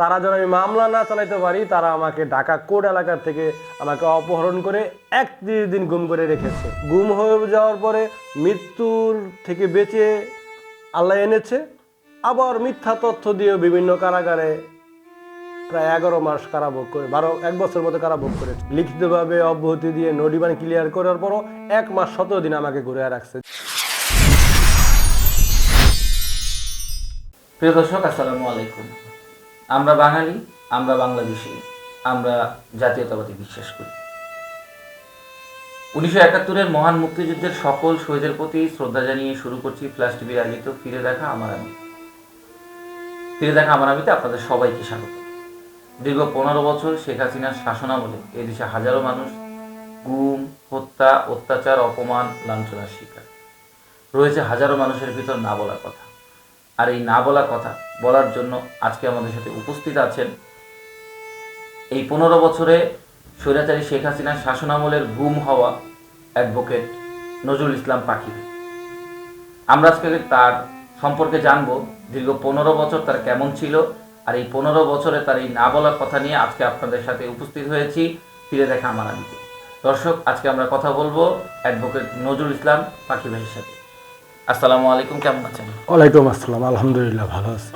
তারা যেন আমি মামলা না চালাইতে পারি, তারা আমাকে ঢাকা কোট এলাকার থেকে আমাকে অপহরণ করে একত্রিশ দিন গুম করে রেখেছে। গুম হয়ে যাওয়ার পরে মৃত্যুর থেকে বেঁচে আল্লাহ এনেছে। আবার মিথ্যা তথ্য দিয়ে বিভিন্ন কারাগারে প্রায় এগারো মাস কারাভোগ করে, বারো, এক বছর মতো কারাভোগ করেছে। লিখিতভাবে অব্যাহতি দিয়ে নডিবান ক্লিয়ার করার পরও এক মাস সতেরো দিন আমাকে ঘুরে রাখছে। প্রিয় দর্শক, আসসালামু আলাইকুম। আমরা বাঙালি, আমরা বাংলাদেশি, আমরা জাতীয়তাবাদী বিশ্বাস করি। উনিশশো একাত্তরের মহান মুক্তিযুদ্ধের সকল শহীদের প্রতি শ্রদ্ধা জানিয়ে শুরু করছি ফ্ল্যাশ টিভি আয়োজিত ফিরে দেখা আমার আমি। ফিরে দেখা আমার আমিতে আপনাদের সবাইকে স্বাগত। দীর্ঘ পনেরো বছর শেখ হাসিনার শাসনামলে এদেশে হাজারো মানুষ গুম, হত্যা, অত্যাচার, অপমান, লাঞ্ছনার শিকার। রয়েছে হাজারো মানুষের ভিতর না বলার কথা। আর এই না বলা কথা বলার জন্য আজকে আমাদের সাথে উপস্থিত আছেন এই পনেরো বছরে স্বৈরাচারী শেখ হাসিনার শাসনামলের গুম হওয়া অ্যাডভোকেট নজরুল ইসলাম পাখি আমরা আজকে তার সম্পর্কে জানব দীর্ঘ পনেরো বছর তার কেমন ছিল আর এই পনেরো বছরে তার এই না বলার কথা নিয়ে আজকে আপনাদের সাথে উপস্থিত হয়েছি। ফিরে দেখা আমার দর্শক, আজকে আমরা কথা বলব অ্যাডভোকেট নজরুল ইসলাম পাখি ভাইয়ের সাথে। আসসালামু আলাইকুম কেমন আছেন? ওয়ালাইকুম আসসালাম আলহামদুলিল্লাহ ভালো আছি।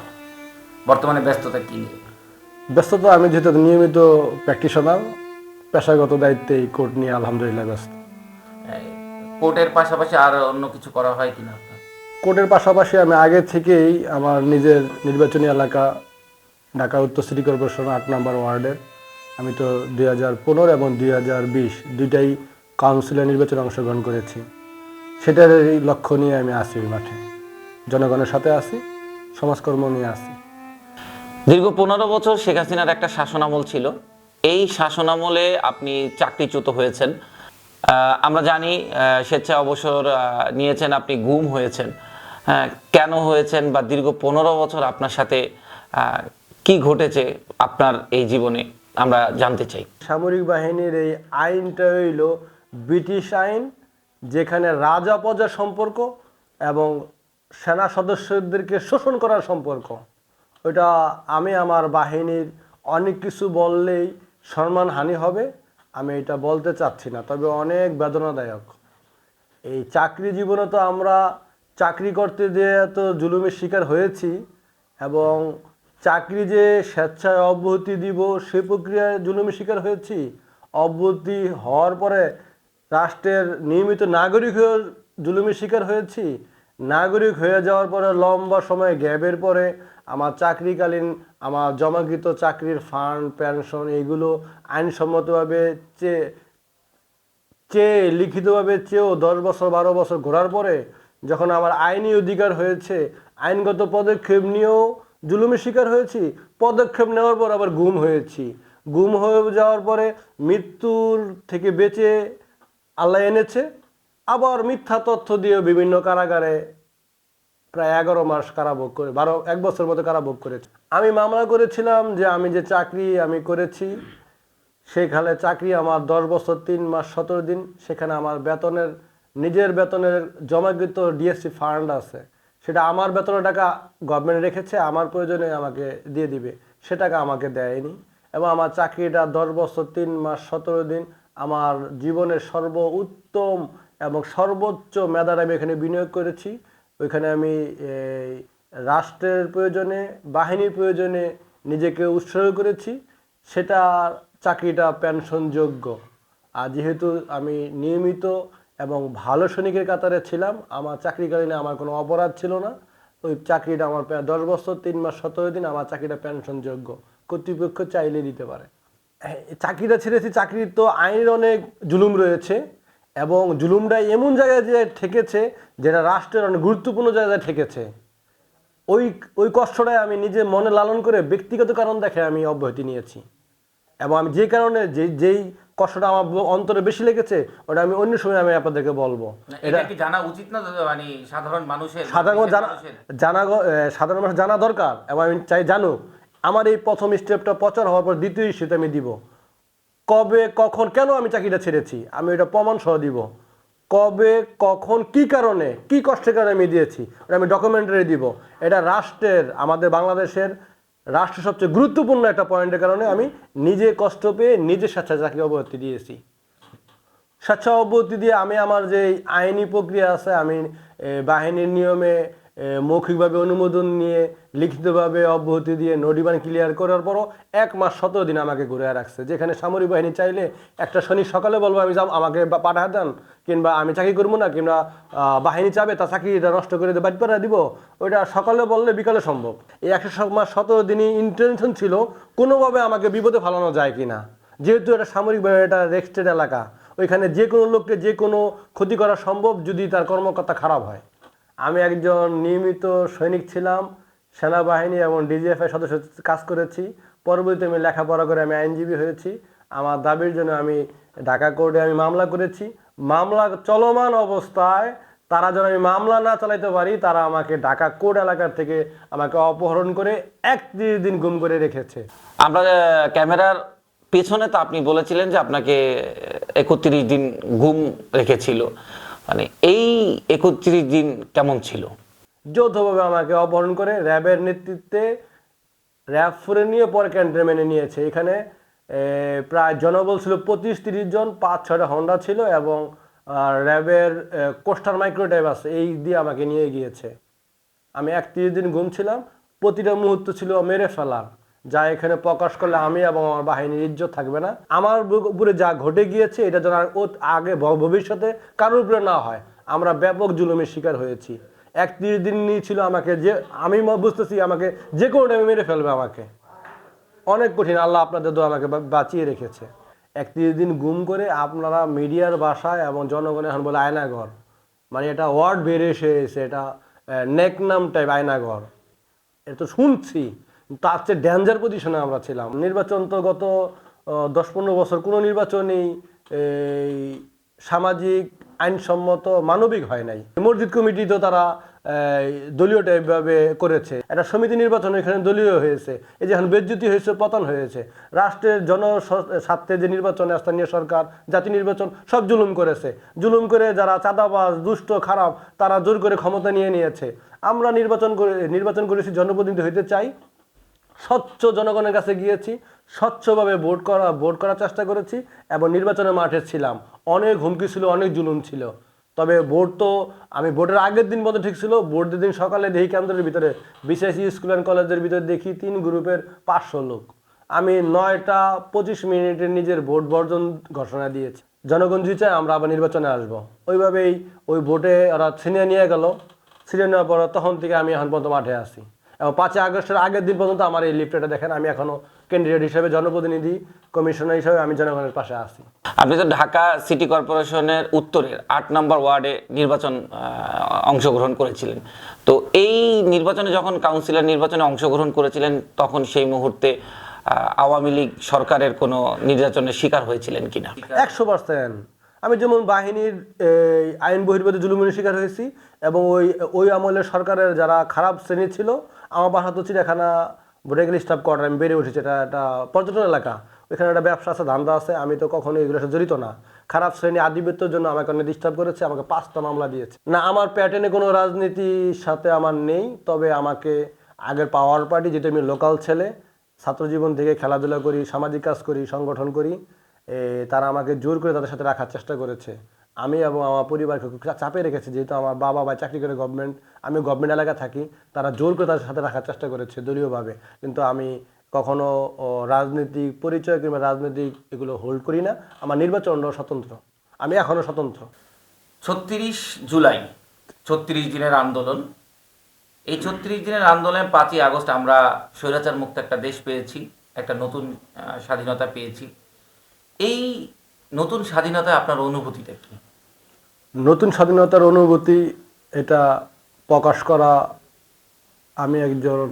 বর্তমানে ব্যস্ততা কি নিয়ে? ব্যস্ততা আমি যেহেতু নিয়মিত প্র্যাকটিশনার পেশাগত দায়িত্বে এই কোর্ট নিয়ে আলহামদুলিল্লাহ ব্যস্ত। কোর্টের পাশাপাশি আর অন্য কিছু করা হয় কিনা কোর্টের পাশাপাশি আমি আগে থেকেই আমার নিজের নির্বাচনী এলাকা ঢাকা উত্তর সিটি কর্পোরেশন আট নম্বর ওয়ার্ডের। আমি তো দুই হাজার পনেরো এবং দুই হাজার বিশ দুইটাই কাউন্সিলের নির্বাচনে অংশগ্রহণ করেছি। সেটার এই লক্ষ্য নিয়ে আমি আসি ওই মাঠে। জনগণের সাথে আসি সমাজকর্ম নিয়ে আসি দীর্ঘ পনেরো বছর শেখ হাসিনার একটা শাসনামল ছিল। এই শাসনামলে আপনি চাকরিচ্যুত হয়েছেন। আমরা জানি স্বেচ্ছা অবসর নিয়েছেন আপনি গুম হয়েছেন। হ্যাঁ, কেন হয়েছেন বা দীর্ঘ পনেরো বছর আপনার সাথে কি ঘটেছে আপনার এই জীবনে আমরা জানতে চাই। সামরিক বাহিনীর এই আইনটা হইল ব্রিটিশ আইন যেখানে রাজা প্রজা সম্পর্ক এবং সেনা সদস্যদেরকে শোষণ করার সম্পর্ক। ওইটা আমি আমার বাহিনীর অনেক কিছু বললেই সম্মানহানি হবে, আমি এটা বলতে চাচ্ছি না, তবে অনেক বেদনাদায়ক। এই চাকরি জীবনে তো আমরা চাকরি করতে যে এত জুলুমের শিকার হয়েছি এবং চাকরি যে স্বেচ্ছায় অব্যাহতি দিব সে প্রক্রিয়ায় জুলুমের শিকার হয়েছি, অব্যাহতি হওয়ার পরে রাষ্ট্রের নিয়মিত নাগরিক হয়ে জুলুমের শিকার হয়েছি। নাগরিক হয়ে যাওয়ার পরে লম্বা সময় গ্যাপের পরে আমার চাকরিকালীন আমার জমাকৃত চাকরির ফান্ড, পেনশন এগুলো আইনসম্মতভাবে চেয়ে চেয়ে, লিখিতভাবে চেয়েও দশ বছর, বারো বছর ঘোরার পরে যখন আমার আইনি অধিকার হয়েছে, আইনগত পদক্ষেপ নিয়েও জুলুমের শিকার হয়েছি। পদক্ষেপ নেওয়ার পর আবার গুম হয়েছি। গুম হয়ে যাওয়ার পরে মৃত্যুর থেকে বেঁচে আল্লাহ এনেছে। আবার মিথ্যা তথ্য দিয়ে বিভিন্ন কারাগারে প্রায় এগারো মাস কারাভোগ করে, বারো, এক বছর মতো কারাভোগ করেছে। আমি মামলা করেছিলাম যে আমি যে চাকরি আমি করেছি, সেখানে চাকরি আমার দশ বছর, তিন মাস, সতেরো দিন, সেখানে আমার বেতনের, নিজের বেতনের জমাকৃত ডিএসসি ফান্ড আছে। সেটা আমার বেতনের টাকা গভর্নমেন্ট রেখেছে, আমার প্রয়োজনে আমাকে দিয়ে দিবে। সে টাকা আমাকে দেয়নি। এবং আমার চাকরিটা দশ বছর, তিন মাস, সতেরো দিন আমার জীবনের সর্ব উত্তম এবং সর্বোচ্চ মেধাটা আমি এখানে বিনিয়োগ করেছি। ওইখানে আমি রাষ্ট্রের প্রয়োজনে, বাহিনীর প্রয়োজনে নিজেকে উৎসর্গ করেছি। সেটা চাকরিটা পেনশনযোগ্য। আর যেহেতু আমি নিয়মিত এবং ভালো সৈনিকের কাতারে ছিলাম, আমার চাকরিকালীনে আমার কোনো অপরাধ ছিল না। ওই চাকরিটা আমার দশ বছর, তিন মাস, সতেরো দিন আমার চাকরিটা পেনশনযোগ্য। কর্তৃপক্ষ চাইলে দিতে পারে। চাকরিটা ছেড়েছি চাকরির তো আইনের অনেক জুলুম রয়েছে এবং জুলুমটা এমন জায়গায় যে ঠেকেছে যেটা রাষ্ট্রের অনেক গুরুত্বপূর্ণ জায়গায় ঠেকেছে। ওই ওই কষ্টটাই আমি নিজে মনে লালন করে ব্যক্তিগত কারণ দেখে আমি অব্যাহতি নিয়েছি এবং আমি যে কারণে যে যেই কষ্টটা আমার অন্তরে বেশি লেগেছে ওটা আমি অন্য সময় আমি আপনাদেরকে বলব। এটা কি জানা উচিত না মানে সাধারণ মানুষের সাধারণ জানা সাধারণ মানুষ জানা দরকার এবং আমি চাই জানুক আমার এই প্রথম স্টেপটা প্রচার হওয়ার পর দ্বিতীয় স্টেপটা আমি দিব। কবে, কখন, কেন আমি চাকরিটা ছেড়েছি? আমি এটা প্রমাণ সহ দিব। কবে, কখন, কি কারণে, কি কষ্টের কারণে আমি দিয়েছি? ওটা আমি ডকুমেন্টারি দিব। এটা রাষ্ট্রের, আমাদের বাংলাদেশের রাষ্ট্র সবচেয়ে গুরুত্বপূর্ণ একটা পয়েন্টের কারণে আমি নিজে কষ্ট পেয়ে নিজে স্বেচ্ছা চাকরি অব্যাহতি দিয়েছি। স্বেচ্ছা অব্যাহতি দিয়ে আমি আমার যে আইনি প্রক্রিয়া আছে, আমি বাহিনীর নিয়মে মৌখিকভাবে অনুমোদন নিয়ে, লিখিতভাবে অব্যাহতি দিয়ে নডিবান ক্লিয়ার করার পরও এক মাস সতেরো দিন আমাকে ঘুরে রাখছে। যেখানে সামরিক বাহিনী চাইলে একটা শনি সকালে বলব, আমি যাম, আমাকে পাঠা দেন, কিংবা আমি চাকরি করব না, কিংবা বাহিনী চাবে, তা চাকরিটা নষ্ট করে বাদ পাঠা দিব। ওইটা সকালে বললে বিকালে সম্ভব। এই একশো মাস সতেরো দিনই ইন্টেনশন ছিল কোনোভাবে আমাকে বিপদে ফেলানো যায় কি না যেহেতু এটা সামরিক বাহিনী, এটা রেক্সটেড এলাকা, ওইখানে যে কোনো লোককে যে কোনো ক্ষতি করা সম্ভব যদি তার কর্মকর্তা খারাপ হয়। আমি একজন নিয়মিত সৈনিক ছিলাম, সেনাবাহিনী এবং ডিজিএফআই সদস্য কাজ করেছি। পরবর্তীতে আমি লেখাপড়া করে আমি আইনজীবী হয়েছি। আমার দাবির জন্য আমি ঢাকা কোর্টে আমি মামলা করেছি। মামলা চলমান অবস্থায় তারা যেন আমি মামলা না চালাইতে পারি, তারা আমাকে ঢাকা কোর্ট এলাকার থেকে আমাকে অপহরণ করে একত্রিশ দিন গুম করে রেখেছে। আমরা ক্যামেরার পেছনে তো আপনি বলেছিলেন যে আপনাকে একত্রিশ দিন ঘুম রেখেছিল। মানে এই একত্রিশ দিন কেমন ছিল? যৌথভাবে আমাকে অপহরণ করে র্যাবের নেতৃত্বে র্যাব ফোরে নিয়ে পরে ক্যান্টনমেন্টে নিয়েছে। এখানে প্রায় জনবল ছিল পঁচিশ তিরিশ জন পাঁচ ছয়টা হন্ডা ছিল এবং র্যাবের কোস্টার মাইক্রোটাইপ আছে, এই দিয়ে আমাকে নিয়ে গিয়েছে আমি একত্রিশ দিন ঘুমছিলাম প্রতিটা মুহূর্ত ছিল মেরে ফেলার যা এখানে প্রকাশ করলে আমি এবং আমার বাহিনীর ইজ্জত থাকবে না। আমার উপরে যা ঘটে গিয়েছে, এটা যেন আগে ভবিষ্যতে কারোর উপরে না হয়। আমরা ব্যাপক জুলুমের শিকার হয়েছি। একত্রিশ দিন ছিল আমাকে যে, আমি বুঝতেছি আমাকে যে কোনো টাইমে মেরে ফেলবে আমাকে। অনেক কঠিন, আল্লাহ আপনাদের দোয়া আমাকে বাঁচিয়ে রেখেছে। একত্রিশ দিন গুম করে আপনারা মিডিয়ার ভাষায় এবং জনগণ এখন বলে আয়নাঘর মানে এটা ওয়ার্ড বেড়ে এসেছে এটা নেক নাম টাইপ আয়নাঘর এটা তো শুনছি। তার চেয়ে ডেঞ্জার পজিশনে আমরা ছিলাম। নির্বাচন তো গত দশ পনেরো বছর কোনো নির্বাচনেই সামাজিক, আইনসম্মত, মানবিক হয় নাই। মসজিদ কমিটি তো তারা দলীয় টাইপভাবে করেছে। একটা সমিতি নির্বাচন এখানে দলীয় হয়েছে। এই যে এখন বেজ্জুতি হয়েছে, পতন হয়েছে। রাষ্ট্রের জন স্বার্থে যে নির্বাচন, স্থানীয় সরকার, জাতি নির্বাচন, সব জুলুম করেছে। জুলুম করে যারা চাঁদাবাজ, দুষ্ট, খারাপ, তারা জোর করে ক্ষমতা নিয়ে নিয়েছে। আমরা নির্বাচন করে, নির্বাচন করেছি, জনপ্রতিনিধি হইতে চাই। স্বচ্ছ জনগণের কাছে গিয়েছি, স্বচ্ছভাবে ভোট করা, ভোট করার চেষ্টা করেছি এবং নির্বাচনের মাঠে ছিলাম। অনেক হুমকি ছিল, অনেক জুলুম ছিল। তবে ভোট তো আমি ভোটের আগের দিন মতো ঠিক ছিল ভোটের দিন সকালে দেখি কেন্দ্রের ভিতরে, বিশেষ স্কুল অ্যান্ড কলেজের ভিতরে দেখি তিন গ্রুপের পাঁচশো লোক। আমি নয়টা পঁচিশ মিনিটের নিজের ভোট বর্জন ঘোষণা দিয়েছি। জনগণ যদি চায় আমরা আবার নির্বাচনে আসব। ওইভাবেই ওই ভোটে ওরা ছিনিয়ে নিয়ে গেল। ছিনিয়ে নেওয়ার পর তখন থেকে আমি এখন পর্যন্ত মাঠে আসি পাঁচই আগস্টের আগের দিন পর্যন্ত আমার এই লিফটটা দেখেন আমি এখনও ক্যান্ডিডেট হিসেবে জনপ্রতিনিধি কমিশনার হিসেবে আমি জনগণের পাশে আছি। আপনি তো ঢাকা সিটি কর্পোরেশনের উত্তরের আট নম্বর ওয়ার্ডে নির্বাচন অংশগ্রহণ করেছিলেন। তো এই নির্বাচনে যখন কাউন্সিলর নির্বাচনে অংশগ্রহণ করেছিলেন তখন সেই মুহূর্তে আওয়ামী লীগ সরকারের কোনো নির্যাতনের শিকার হয়েছিলেন কিনা? একশো পার্সেন্ট। আমি যেমন বাহিনীর আইন বহির্ভূত জুলুমের শিকার হয়েছি এবং ওই ওই আমলের সরকারের যারা খারাপ শ্রেণি ছিল আমার বাসা তো চিড়িয়াখানা রেগুলার স্টাফ কোয়ার্টার আমি বেড়ে উঠেছি, এটা একটা পর্যটন এলাকা। ওইখানে একটা ব্যবসা আছে, ধান্দা আছে, আমি তো কখনো এগুলোর সাথে জড়িত না। খারাপ শ্রেণি আধিপত্যের জন্য আমাকে অনেক ডিস্টার্ব করেছে, আমাকে পাঁচটা মামলা দিয়েছে। না, আমার প্যাটার্নে কোনো রাজনীতির সাথে আমার নেই, তবে আমাকে আগের পাওয়ার পার্টি যেটা আমি লোকাল ছেলে ছাত্র জীবন থেকে খেলাধুলা করি, সামাজিক কাজ করি, সংগঠন করি তারা আমাকে জোর করে তাদের সাথে রাখার চেষ্টা করেছে। আমি এবং আমার পরিবারকে চাপে রেখেছে, যেহেতু আমার বাবা ভাই চাকরি করে গভর্নমেন্ট আমি গভর্নমেন্ট এলাকা থাকি, তারা জোর করে তাদের সাথে রাখার চেষ্টা করেছে দলীয়ভাবে। কিন্তু আমি কখনো রাজনৈতিক পরিচয় কিংবা রাজনৈতিক এগুলো হোল্ড করি না। আমার নির্বাচন স্বতন্ত্র। আমি এখনও স্বতন্ত্র। ছত্রিশ জুলাই, ছত্রিশ দিনের আন্দোলন। এই ছত্রিশ দিনের আন্দোলনে পাঁচই আগস্ট আমরা স্বৈরাচার মুক্ত একটা দেশ পেয়েছি, একটা নতুন স্বাধীনতা পেয়েছি। এই নতুন স্বাধীনতায় আপনার অনুভূতিটা কি? নতুন স্বাধীনতার অনুভূতি, এটা প্রকাশ করা, আমি একজন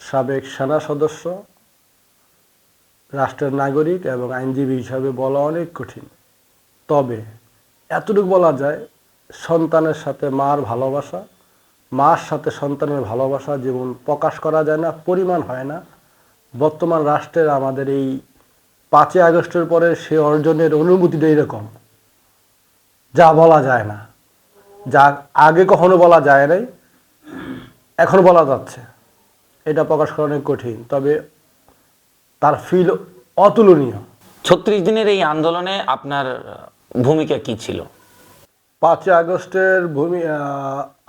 সাবেক সেনা সদস্য, রাষ্ট্রের নাগরিক এবং আইনজীবী হিসাবে বলা অনেক কঠিন। তবে এতটুকু বলা যায়, সন্তানের সাথে মার ভালোবাসা, মার সাথে সন্তানের ভালোবাসা যেমন প্রকাশ করা যায় না, পরিমাণ হয় না, বর্তমান রাষ্ট্রের আমাদের এই পাঁচই আগস্টের পরে সে অর্জনের অনুভূতিটা এরকম। যা বলা যায় না। যা আগে কখনো বলা যায় নাই এখন বলা যাচ্ছে। এটা প্রকাশ করা অনেক কঠিন তবে তার ফিল অতুলনীয়। ছত্রিশ দিনের এই আন্দোলনে আপনার ভূমিকা কি ছিল? পাঁচই আগস্টের ভূমি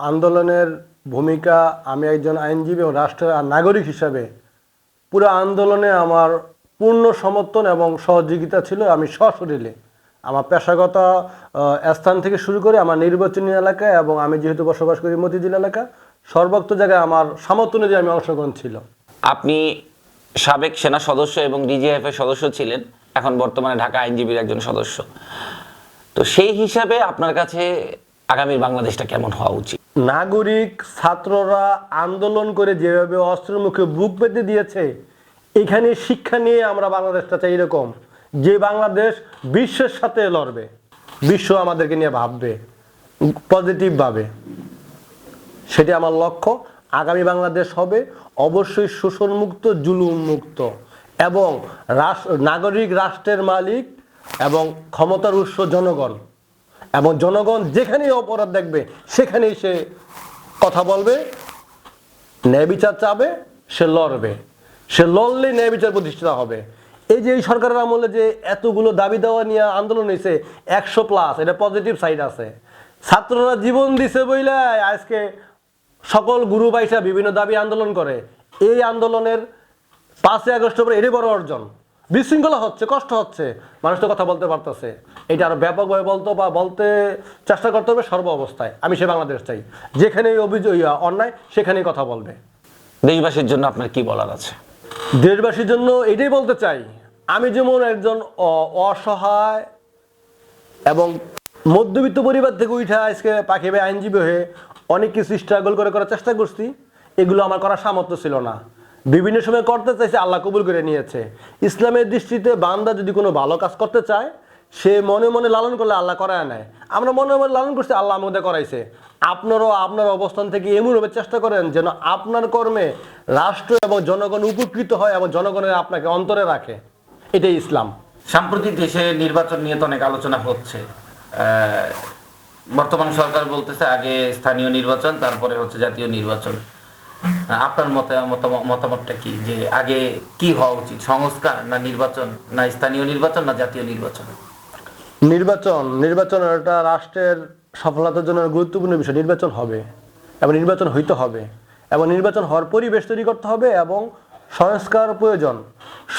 আন্দোলনের ভূমিকা আমি একজন আইনজীবী ও রাষ্ট্রের নাগরিক হিসাবে পুরো আন্দোলনে আমার পূর্ণ সমর্থন এবং সহযোগিতা ছিল আমি সশরীরে। আমার পেশাগত স্থান থেকে শুরু করে আমার নির্বাচনী এলাকায় এবং আমি যেহেতু বসবাস করি মতিঝিল এলাকা সর্বোক্ত জায়গায় আমার সামর্থ্য অনুযায়ী আমি অংশগ্রহণ ছিল। আপনি সাবেক সেনা সদস্য এবং ডিজিএফ এর সদস্য ছিলেন এখন বর্তমানে ঢাকা আইনজীবীর একজন সদস্য। তো সেই হিসাবে আপনার কাছে আগামীর বাংলাদেশটা কেমন হওয়া উচিত? নাগরিক ছাত্ররা আন্দোলন করে যেভাবে অস্ত্রের মুখে বুক পেতে দিয়েছে এখানে শিক্ষা নিয়ে আমরা বাংলাদেশটা চাই এরকম যে বাংলাদেশ বিশ্বের সাথে লড়বে। বিশ্ব আমাদেরকে নিয়ে ভাববে পজিটিভভাবে সেটি আমার লক্ষ্য। আগামী বাংলাদেশ হবে অবশ্যই শোষণমুক্ত জুলুম মুক্ত এবং নাগরিক রাষ্ট্রের মালিক এবং ক্ষমতার উৎস জনগণ এবং জনগণ যেখানেই অপরাধ দেখবে, সেখানেই সে কথা বলবে, ন্যায় বিচার চাবে, সে লড়বে। সে লড়লে ন্যায় বিচার প্রতিষ্ঠিত হবে। এই যে এই সরকারের আমলে যে এতগুলো দাবি দেওয়া নিয়ে আন্দোলন হয়েছে একশো প্লাস এটা পজিটিভ সাইড আছে। ছাত্ররা জীবন দিছে বইলে আজকে সকল গুরু বাইসা বিভিন্ন দাবি আন্দোলন করে। এই আন্দোলনের পাঁচই আগস্ট পরে এটাই বড় অর্জন। বিশৃঙ্খলা হচ্ছে, কষ্ট হচ্ছে, মানুষ তো কথা বলতে পারতেছে। এটা আরও ব্যাপকভাবে বলতো বা বলতে চেষ্টা করতে হবে সর্ব অবস্থায়। আমি সে বাংলাদেশ চাই। যেখানেই অভিযোগ অন্যায়, সেখানেই কথা বলবে। দেশবাসীর জন্য আপনার কি বলার আছে? দেশবাসীর জন্য এটাই বলতে চাই। আমি যেমন একজন অসহায় এবং মধ্যবিত্ত পরিবার থেকে উঠে আজকে পাখি ভাই আইনজীবী হয়ে অনেক কিছু স্ট্রাগল করে করার চেষ্টা করছি, এগুলো আমার করার সামর্থ্য ছিল না। বিভিন্ন সময় করতে চাইছে, আল্লাহ কবুল করে নিয়েছে। ইসলামের দৃষ্টিতে বান্দা যদি কোনো ভালো কাজ করতে চায় সে মনে মনে লালন করলে আল্লাহ করায় নেয়। আমরা মনে মনে লালন করছি, আল্লাহ আমাদের করাইছে। আপনারাও আপনার অবস্থান থেকে এমনভাবে চেষ্টা করেন যেন আপনার কর্মে রাষ্ট্র এবং জনগণ উপকৃত হয় এবং জনগণের আপনাকে অন্তরে রাখে। এটাই ইসলাম। সাম্প্রতিক দেশে নির্বাচন নিয়ে তো অনেক আলোচনা হচ্ছে। বর্তমান সরকার বলতেছে আগে স্থানীয় নির্বাচন, তারপরে হচ্ছে জাতীয় নির্বাচন। আপনার মতে মতামতটা কি? যে আগে কি হওয়া উচিত? সংস্কার না নির্বাচন, না স্থানীয় নির্বাচন, না জাতীয় নির্বাচন? নির্বাচন নির্বাচন একটা রাষ্ট্রের সফলতার জন্য গুরুত্বপূর্ণ বিষয়। নির্বাচন হবে এবং নির্বাচন হইতে হবে এবং নির্বাচন হওয়ার পরিবেশ তৈরি করতে হবে এবং সংস্কার প্রয়োজন।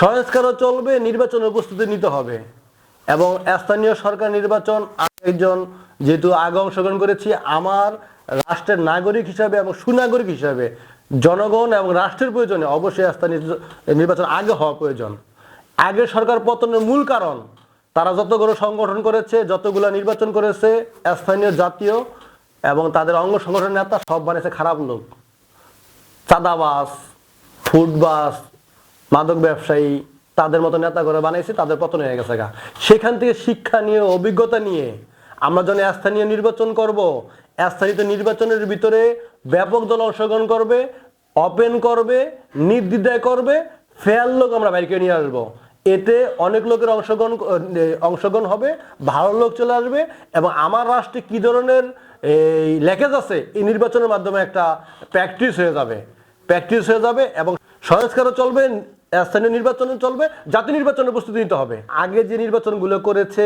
সংস্কারও চলবে, নির্বাচনের প্রস্তুতি নিতে হবে এবং স্থানীয় সরকার নির্বাচন একজন যেহেতু আগে অংশগ্রহণ করেছি, আমার রাষ্ট্রের নাগরিক হিসাবে এবং সুনাগরিক হিসাবে জনগণ এবং রাষ্ট্রের প্রয়োজনে অবশ্যই স্থানীয় নির্বাচন আগে হওয়া প্রয়োজন। আগে সরকার পতনের মূল কারণ তারা যতগুলো সংগঠন করেছে, যতগুলো নির্বাচন করেছে, স্থানীয় জাতীয় এবং তাদের অঙ্গ সংগঠনের নেতা সব বানিয়েছে খারাপ লোক। চাঁদাবাস ফুটবাস মাদক ব্যবসায়ী, তাদের মতো নেতা করে বানাইছে তাদের পতন হয়ে গেছে গা। সেখান থেকে শিক্ষা নিয়ে, অভিজ্ঞতা নিয়ে আমরা যখন স্থানীয় নির্বাচন করব, স্থানীয় নির্বাচনের ভিতরে ব্যাপক দল অংশগ্রহণ করবে ওপেন করবে, নির্দ্বিধায় করবে, ফেয়ার লোক আমরা বাইরে নিয়ে আসব। এতে অনেক লোকের অংশগ্রহণ অংশগ্রহণ হবে, ভালো লোক চলে আসবে এবং আমার রাষ্ট্রে কি ধরনের, এই লেখেজ আছে, এই নির্বাচনের মাধ্যমে একটা প্র্যাকটিস হয়ে যাবে। প্র্যাকটিস হয়ে যাবে এবং সংস্কারও চলবে, স্থানীয় নির্বাচনও চলবে, জাতীয় নির্বাচনের প্রস্তুতি নিতে হবে। আগে যে নির্বাচনগুলো করেছে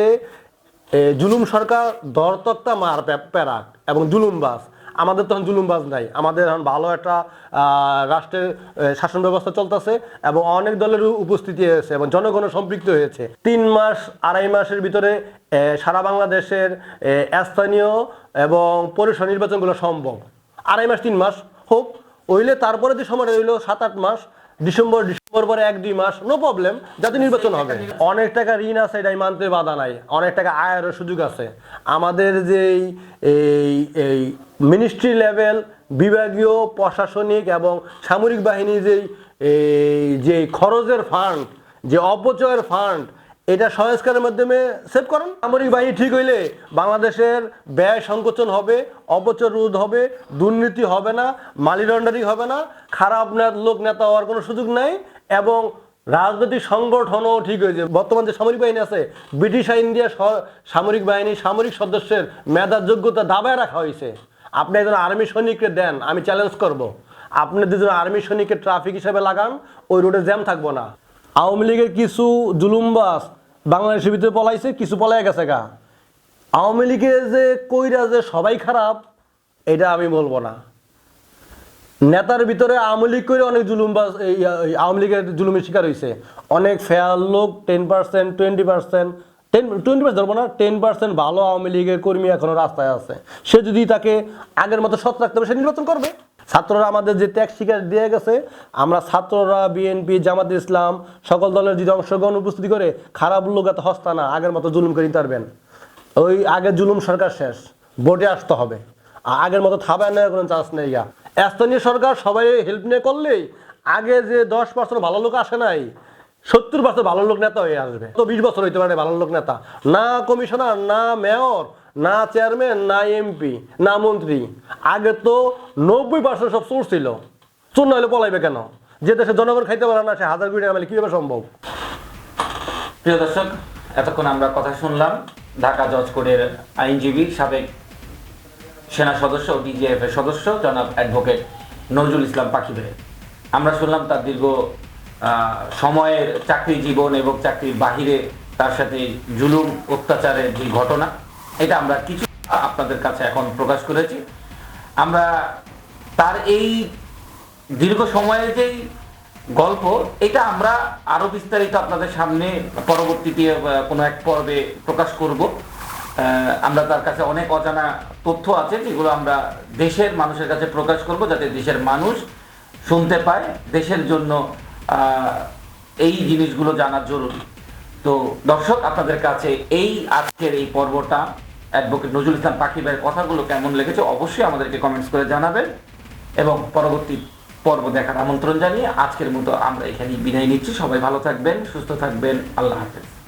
জুলুম সরকার দরতক্তা মার প্যা- প্যারাক এবং জুলুমবাজ আমাদের তখন জুলুমবাজ নাই। আমাদের এখন ভালো একটা রাষ্ট্রের শাসন ব্যবস্থা চলতেছে এবং অনেক দলেরও উপস্থিতি হয়েছে এবং জনগণ সম্পৃক্ত হয়েছে। তিন মাস, আড়াই মাসের ভিতরে সারা বাংলাদেশের স্থানীয় এবং পরিষদ নির্বাচনগুলো সম্ভব। আড়াই মাস, তিন মাস, হোক, হইলে তারপরে যে সময়টা রইল, সাত, আট মাস ডিসেম্বর ডিসেম্বর পরে এক, দুই মাস নো প্রবলেম যাতে নির্বাচন হবে। অনেক টাকা ঋণ আছে, এটাই মানতে বাধা নাই। অনেক টাকা আয়েরও সুযোগ আছে। আমাদের যে এই এই মিনিস্ট্রি লেভেল বিভাগীয়, প্রশাসনিক এবং সামরিক বাহিনী যেই এই, যে খরচের ফান্ড যে অপচয়ের ফান্ড এটা সংস্কারের মাধ্যমে সেভ করেন। সামরিক বাহিনী ঠিক হইলে বাংলাদেশের ব্যয় সংকোচন হবে, অপচয় রোধ হবে, দুর্নীতি হবে না মালি লন্ডারিং হবে না, খারাপ লোক নেতা হওয়ার কোনো সুযোগ নাই এবং রাজনৈতিক সংগঠনও ঠিক হয়েছে বর্তমান যে সামরিক বাহিনী আছে ব্রিটিশ স- সামরিক বাহিনী সামরিক সদস্যের মেধার যোগ্যতা দাবায় রাখা হয়েছে। আপনি একজন আর্মি সৈনিককে দেন, আমি চ্যালেঞ্জ করব। আপনি দুজন আর্মি সৈনিকের ট্রাফিক হিসেবে লাগান, ওই রোডে জ্যাম থাকব না। আওয়ামী লীগের কিছু জুলুমবাস বাংলাদেশের ভিতরে পলাইছে কিছু পলাই গেছে গা। আওয়ামী লীগের যে কইরা যে সবাই খারাপ এটা আমি বলব না। নেতার ভিতরে আওয়ামী লীগ করে অনেক জুলুম বা এই, এই, আওয়ামী লীগের জুলুমের শিকার হয়েছে অনেক ফেয়ার লোক ten percent twenty percent ten twenty percent ধরবো না টেন পার্সেন্ট ভালো আওয়ামী লীগের কর্মী এখনও রাস্তায় আছে। সে যদি তাকে আগের মতো সৎ রাখতে হবে সে নির্বাচন করবে। ছাত্ররা আমাদের যে ত্যাগ শিকার দিয়ে গেছে, আমরা ছাত্ররা বিএনপি জামাত ইসলাম, সকল দলের যদি অংশগ্রহণ উপস্থিতি করে, খারাপ লোক এত হস্তা না, আগের মতো জুলুম করে পারবেন। ওই আগে জুলুম সরকার শেষ, ভোটে আসতে হবে। আগের মতো থাবায় নেওয়ার কোনো চান্স নেই গা। স্থানীয় সরকার সবাই হেল্প নিয়ে করলেই, আগে যে দশ পার্সেন্ট ভালো লোক আসে নাই, সত্তর পার্সেন্ট ভালো লোক নেতা হয়ে আসবে। তো বিশ বছর হইতে পারে ভালো লোক নেতা। না কমিশনার, না মেয়র না চেয়ারম্যান, না এমপি না মন্ত্রী। আগে তো নব্বই পার্সেন্ট সব চোর ছিল। চোর না হলে পলাইবে কেন? যে দেশে জনগণ খাইতে পারে না, সে হাজার কোটি টাকা কীভাবে সম্ভব? প্রিয় দর্শক, এতক্ষণ আমরা কথা শুনলাম ঢাকা জজ কোর্টের আইনজীবী সাবেক সেনা সদস্য ও ডিজিএফ এর সদস্য, জনাব অ্যাডভোকেট নজরুল ইসলাম পাখি ভাই আমরা শুনলাম তার দীর্ঘ সময়ের চাকরি জীবন এবং চাকরির বাহিরে তার সাথে জুলুম, অত্যাচারের যে ঘটনা এটা আমরা কিছু আপনাদের কাছে এখন প্রকাশ করেছি। আমরা তার এই দীর্ঘ সময়ের যেই গল্প, এটা আমরা আরও বিস্তারিত আপনাদের সামনে পরবর্তীতে কোনো এক পর্বে প্রকাশ করব। আমরা তার কাছে অনেক অজানা তথ্য আছে যেগুলো আমরা দেশের মানুষের কাছে প্রকাশ করব যাতে দেশের মানুষ শুনতে পায়। দেশের জন্য এই জিনিসগুলো জানা জরুরি। তো দর্শক, আপনাদের কাছে এই আজকের এই পর্বটা অ্যাডভোকেট নজরুল ইসলাম পাখি ভাইয়ের কথাগুলো কেমন লেগেছে অবশ্যই আমাদেরকে কমেন্টস করে জানাবেন। এবং পরবর্তী পর্ব দেখার আমন্ত্রণ জানিয়ে আজকের মতো আমরা এখানেই বিদায় নিচ্ছি। সবাই ভালো থাকবেন, সুস্থ থাকবেন। আল্লাহ হাফেজ।